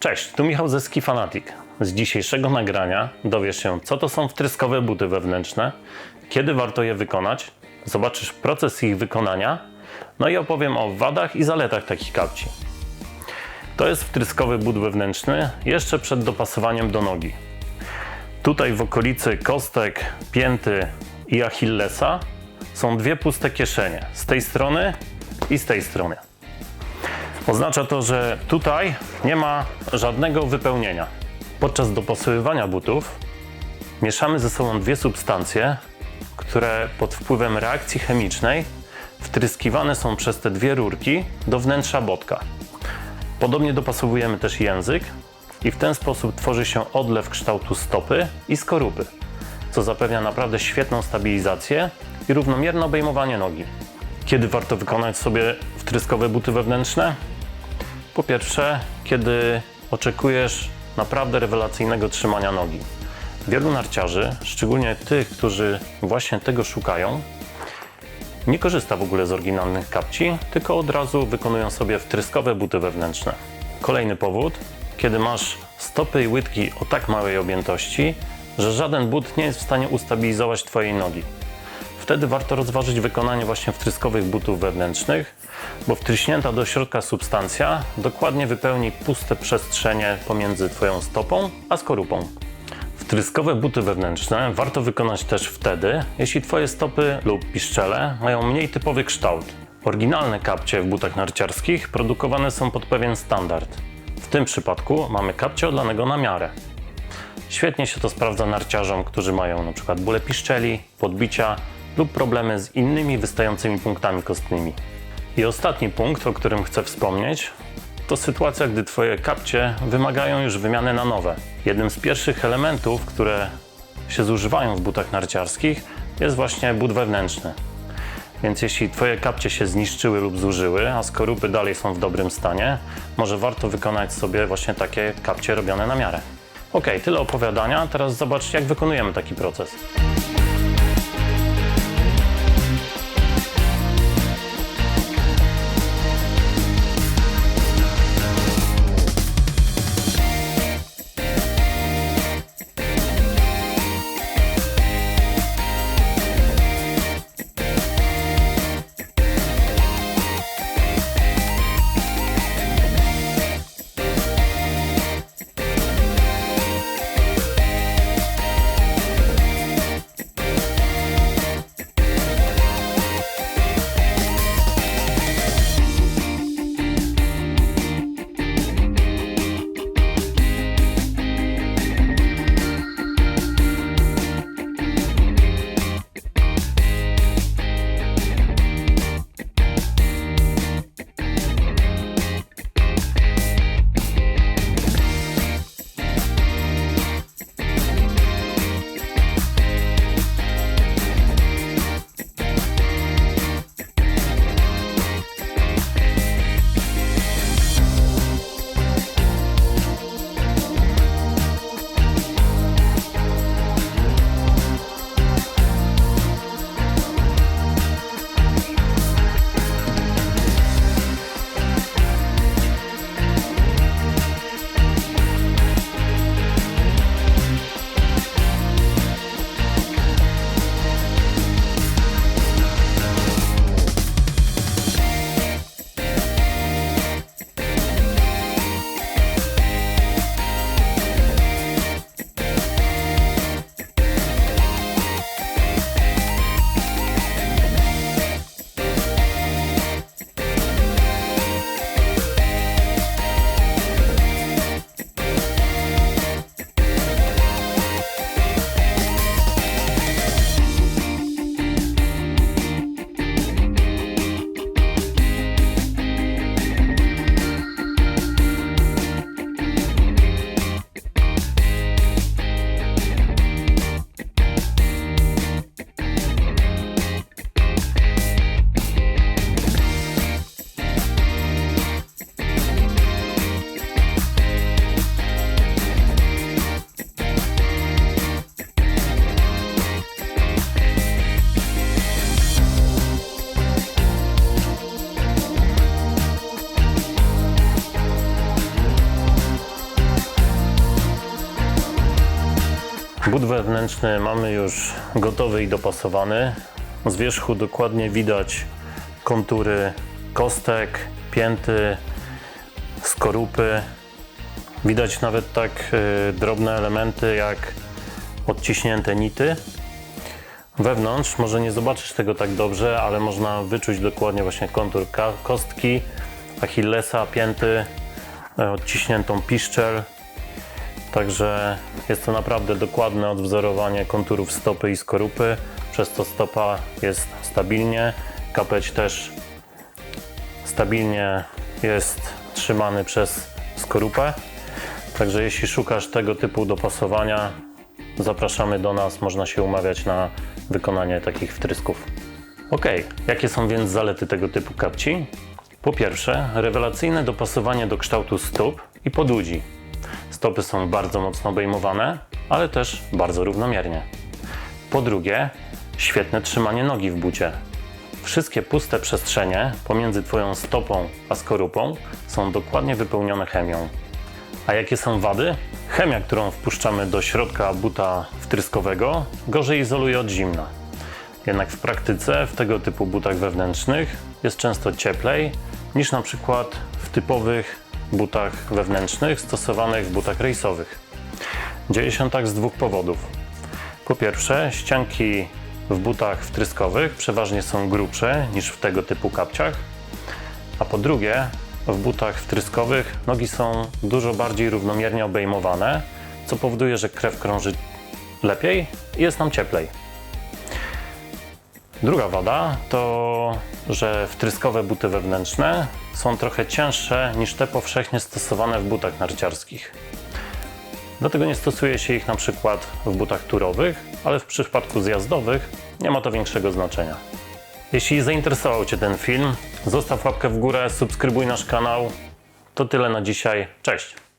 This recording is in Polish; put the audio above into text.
Cześć, tu Michał ze Ski Fanatic. Z dzisiejszego nagrania dowiesz się, co to są wtryskowe buty wewnętrzne, kiedy warto je wykonać, zobaczysz proces ich wykonania, no i opowiem o wadach i zaletach takich kapci. To jest wtryskowy but wewnętrzny jeszcze przed dopasowaniem do nogi. Tutaj w okolicy kostek, pięty i achillesa są dwie puste kieszenie, z tej strony i z tej strony. Oznacza to, że tutaj nie ma żadnego wypełnienia. Podczas dopasowywania butów mieszamy ze sobą dwie substancje, które pod wpływem reakcji chemicznej wtryskiwane są przez te dwie rurki do wnętrza botka. Podobnie dopasowujemy też język i w ten sposób tworzy się odlew kształtu stopy i skorupy, co zapewnia naprawdę świetną stabilizację i równomierne obejmowanie nogi. Kiedy warto wykonać sobie wtryskowe buty wewnętrzne? Po pierwsze, kiedy oczekujesz naprawdę rewelacyjnego trzymania nogi. Wielu narciarzy, szczególnie tych, którzy właśnie tego szukają, nie korzysta w ogóle z oryginalnych kapci, tylko od razu wykonują sobie wtryskowe buty wewnętrzne. Kolejny powód, kiedy masz stopy i łydki o tak małej objętości, że żaden but nie jest w stanie ustabilizować Twojej nogi. Wtedy warto rozważyć wykonanie właśnie wtryskowych butów wewnętrznych, bo wtryśnięta do środka substancja dokładnie wypełni puste przestrzenie pomiędzy Twoją stopą a skorupą. Wtryskowe buty wewnętrzne warto wykonać też wtedy, jeśli Twoje stopy lub piszczele mają mniej typowy kształt. Oryginalne kapcie w butach narciarskich produkowane są pod pewien standard. W tym przypadku mamy kapcie odlanego na miarę. Świetnie się to sprawdza narciarzom, którzy mają np. bóle piszczeli, podbicia lub problemy z innymi wystającymi punktami kostnymi. I ostatni punkt, o którym chcę wspomnieć, to sytuacja, gdy Twoje kapcie wymagają już wymiany na nowe. Jednym z pierwszych elementów, które się zużywają w butach narciarskich, jest właśnie but wewnętrzny. Więc jeśli Twoje kapcie się zniszczyły lub zużyły, a skorupy dalej są w dobrym stanie, może warto wykonać sobie właśnie takie kapcie robione na miarę. Ok, tyle opowiadania, teraz zobacz jak wykonujemy taki proces. But wewnętrzny mamy już gotowy i dopasowany. Z wierzchu dokładnie widać kontury kostek, pięty, skorupy. Widać nawet tak y, drobne elementy jak odciśnięte nity. Wewnątrz może nie zobaczysz tego tak dobrze, ale można wyczuć dokładnie właśnie kontur kostki, achillesa, pięty, e, odciśniętą piszczel. Także jest to naprawdę dokładne odwzorowanie konturów stopy i skorupy, przez to stopa jest stabilnie, kapeć też stabilnie jest trzymany przez skorupę. Także jeśli szukasz tego typu dopasowania, zapraszamy do nas, można się umawiać na wykonanie takich wtrysków. Ok, jakie są więc zalety tego typu kapci? Po pierwsze, rewelacyjne dopasowanie do kształtu stóp i podłudzi. Stopy są bardzo mocno obejmowane, ale też bardzo równomiernie. Po drugie, świetne trzymanie nogi w bucie. Wszystkie puste przestrzenie pomiędzy Twoją stopą a skorupą są dokładnie wypełnione chemią. A jakie są wady? Chemia, którą wpuszczamy do środka buta wtryskowego, gorzej izoluje od zimna. Jednak w praktyce w tego typu butach wewnętrznych jest często cieplej niż na przykład w typowych butach wewnętrznych stosowanych w butach rejsowych. Dzieje się tak z dwóch powodów. Po pierwsze, ścianki w butach wtryskowych przeważnie są grubsze niż w tego typu kapciach, a po drugie, w butach wtryskowych nogi są dużo bardziej równomiernie obejmowane, co powoduje, że krew krąży lepiej i jest nam cieplej. Druga wada to, że wtryskowe buty wewnętrzne są trochę cięższe niż te powszechnie stosowane w butach narciarskich. Dlatego nie stosuje się ich na przykład w butach turowych, ale w przypadku zjazdowych nie ma to większego znaczenia. Jeśli zainteresował Cię ten film, zostaw łapkę w górę, subskrybuj nasz kanał. To tyle na dzisiaj. Cześć!